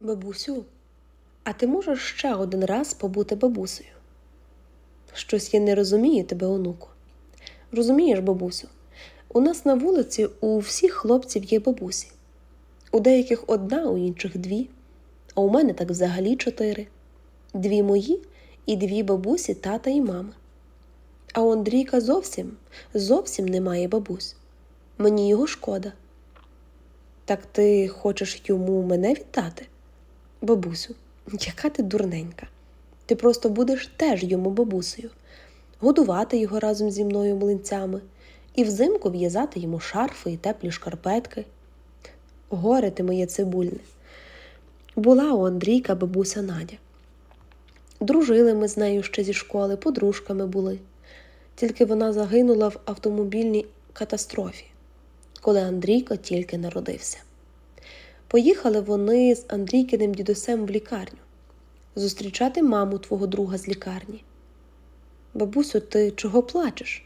Бабусю, а ти можеш ще один раз побути бабусею? Щось я не розумію тебе, онуку. Розумієш, бабусю, у нас на вулиці у всіх хлопців є бабусі. У деяких одна, у інших дві, а у мене так взагалі чотири. Дві мої і дві бабусі, тата і мами. А у Андрійка зовсім, зовсім немає бабусь. Мені його шкода. Так ти хочеш йому мене віддати? Бабусю, яка ти дурненька. Ти просто будеш теж йому бабусею, годувати його разом зі мною млинцями і взимку в'язати йому шарфи і теплі шкарпетки. Горе ти моє цибульне. Була у Андрійка бабуся Надя. Дружили ми з нею ще зі школи, подружками були. Тільки вона загинула в автомобільній катастрофі, коли Андрійко тільки народився. Поїхали вони з Андрійкиним дідусем в лікарню зустрічати маму твого друга з лікарні. Бабусю, ти чого плачеш?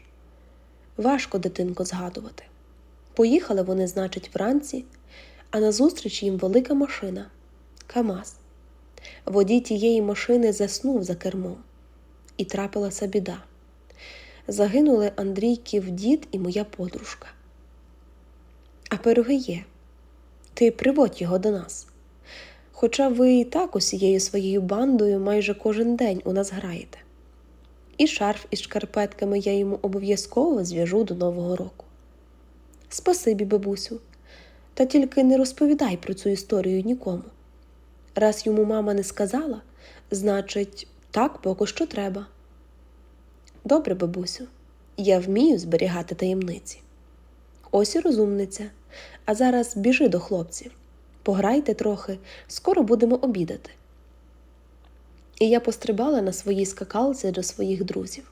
Важко, дитинко, згадувати. Поїхали вони, значить, вранці, а назустріч їм велика машина Камаз. Водій тієї машини заснув за кермом, і трапилася біда. Загинули Андрійків дід і моя подружка. А пироги є. Ти приводь його до нас. Хоча ви і так усією своєю бандою майже кожен день у нас граєте. І шарф із шкарпетками я йому обов'язково зв'яжу до Нового року. Спасибі, бабусю, та тільки не розповідай про цю історію нікому. Раз йому мама не сказала, значить, так поки що треба. Добре, бабусю, я вмію зберігати таємниці. Ось і розумниця. А зараз біжи до хлопців. Пограйте трохи, скоро будемо обідати. І я пострибала на своїй скакалці до своїх друзів.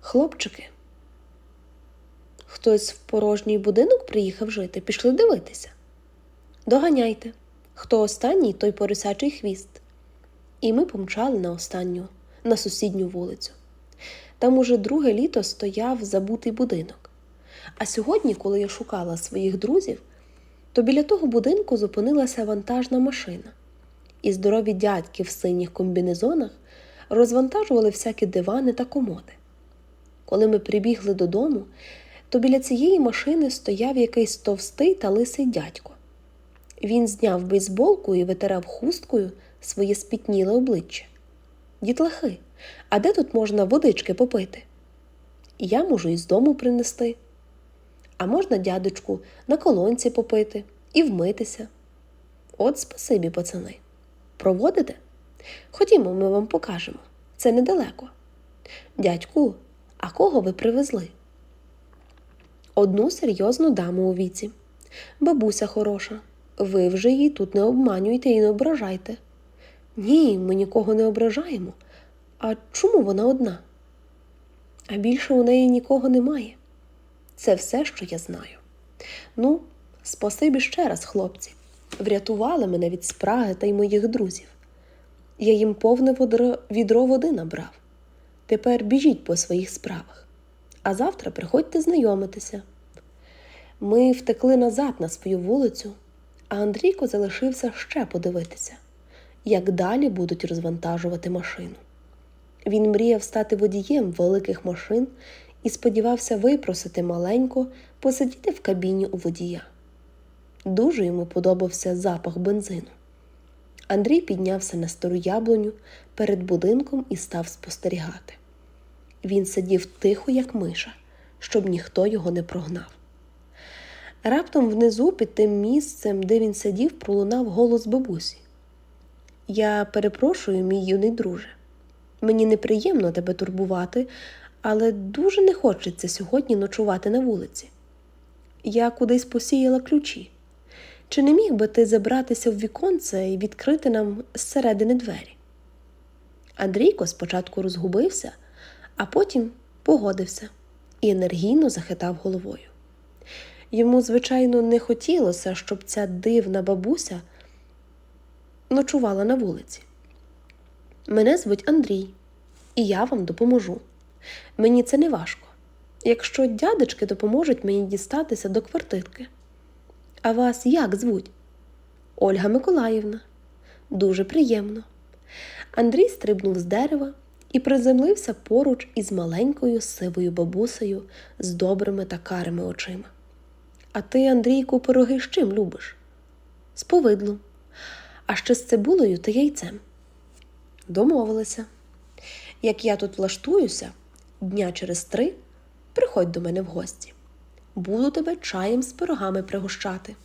Хлопчики, хтось в порожній будинок приїхав жити, пішли дивитися. Доганяйте, хто останній, той порисячий хвіст. І ми помчали на останню, на сусідню вулицю. Там уже друге літо стояв забутий будинок. А сьогодні, коли я шукала своїх друзів, то біля того будинку зупинилася вантажна машина, і здорові дядьки в синіх комбінезонах розвантажували всякі дивани та комоди. Коли ми прибігли додому, то біля цієї машини стояв якийсь товстий та лисий дядько. Він зняв бейсболку і витирав хусткою своє спітніле обличчя. Дітлахи, а де тут можна водички попити? Я можу із дому принести. А можна, дядечку, на колонці попити і вмитися. От спасибі, пацани. Проводите? Ходімо, ми вам покажемо. Це недалеко. Дядьку, а кого ви привезли? Одну серйозну даму у віці. Бабуся хороша. Ви вже її тут не обманюйте і не ображайте. Ні, ми нікого не ображаємо. А чому вона одна? А більше у неї нікого немає. Це все, що я знаю. Ну, спасибі ще раз, хлопці, врятували мене від спраги та й моїх друзів. Я їм повне відро води набрав. Тепер біжіть по своїх справах, а завтра приходьте знайомитися. Ми втекли назад на свою вулицю, а Андрійко залишився ще подивитися, як далі будуть розвантажувати машину. Він мріяв стати водієм великих машин і сподівався випросити маленько посидіти в кабіні у водія. Дуже йому подобався запах бензину. Андрій піднявся на стару яблуню перед будинком і став спостерігати. Він сидів тихо, як миша, щоб ніхто його не прогнав. Раптом внизу під тим місцем, де він сидів, пролунав голос бабусі. Я перепрошую, мій юний друже. Мені неприємно тебе турбувати, але дуже не хочеться сьогодні ночувати на вулиці. Я кудись посіяла ключі. Чи не міг би ти забратися в віконце і відкрити нам зсередини двері? Андрійко спочатку розгубився, а потім погодився і енергійно захитав головою. Йому, звичайно, не хотілося, щоб ця дивна бабуся ночувала на вулиці. Мене звуть Андрій, і я вам допоможу. Мені це не важко, якщо дядечки допоможуть мені дістатися до квартирки. А вас як звуть? Ольга Миколаївна. Дуже приємно. Андрій стрибнув з дерева і приземлився поруч із маленькою сивою бабусею з добрими та карими очима. А ти, Андрійку, пироги з чим любиш? З повидлом. А ще з цибулею та яйцем. Домовилися. Як я тут влаштуюся, дня через три приходь до мене в гості. Буду тебе чаєм з пирогами пригощати.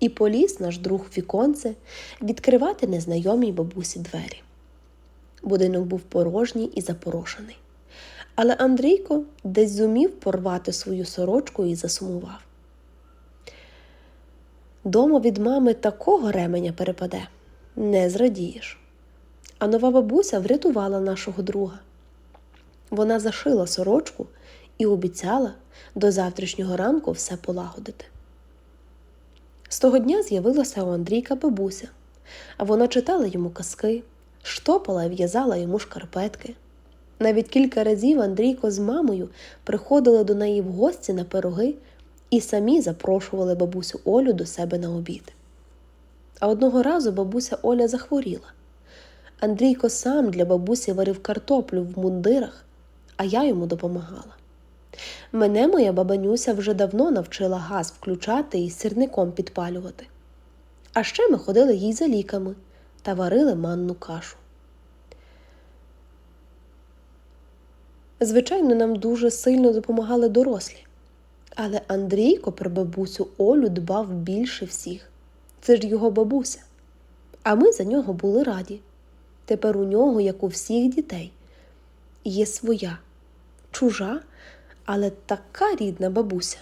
І поліз наш друг віконце відкривати незнайомій бабусі двері. Будинок був порожній і запорошений. Але Андрійко десь зумів порвати свою сорочку і засумував. Дома від мами такого ременя перепаде, не зрадієш. А нова бабуся врятувала нашого друга. Вона зашила сорочку і обіцяла до завтрашнього ранку все полагодити. З того дня з'явилася у Андрійка бабуся, а вона читала йому казки, штопала і в'язала йому шкарпетки. Навіть кілька разів Андрійко з мамою приходили до неї в гості на пироги і самі запрошували бабусю Олю до себе на обід. А одного разу бабуся Оля захворіла. Андрійко сам для бабусі варив картоплю в мундирах, а я йому допомагала. Мене моя бабанюся вже давно навчила газ включати і сірником підпалювати. А ще ми ходили їй за ліками та варили манну кашу. Звичайно, нам дуже сильно допомагали дорослі. Але Андрійко про бабусю Олю дбав більше всіх. Це ж його бабуся. А ми за нього були раді. Тепер у нього, як у всіх дітей, є своя, чужа, але така рідна бабуся.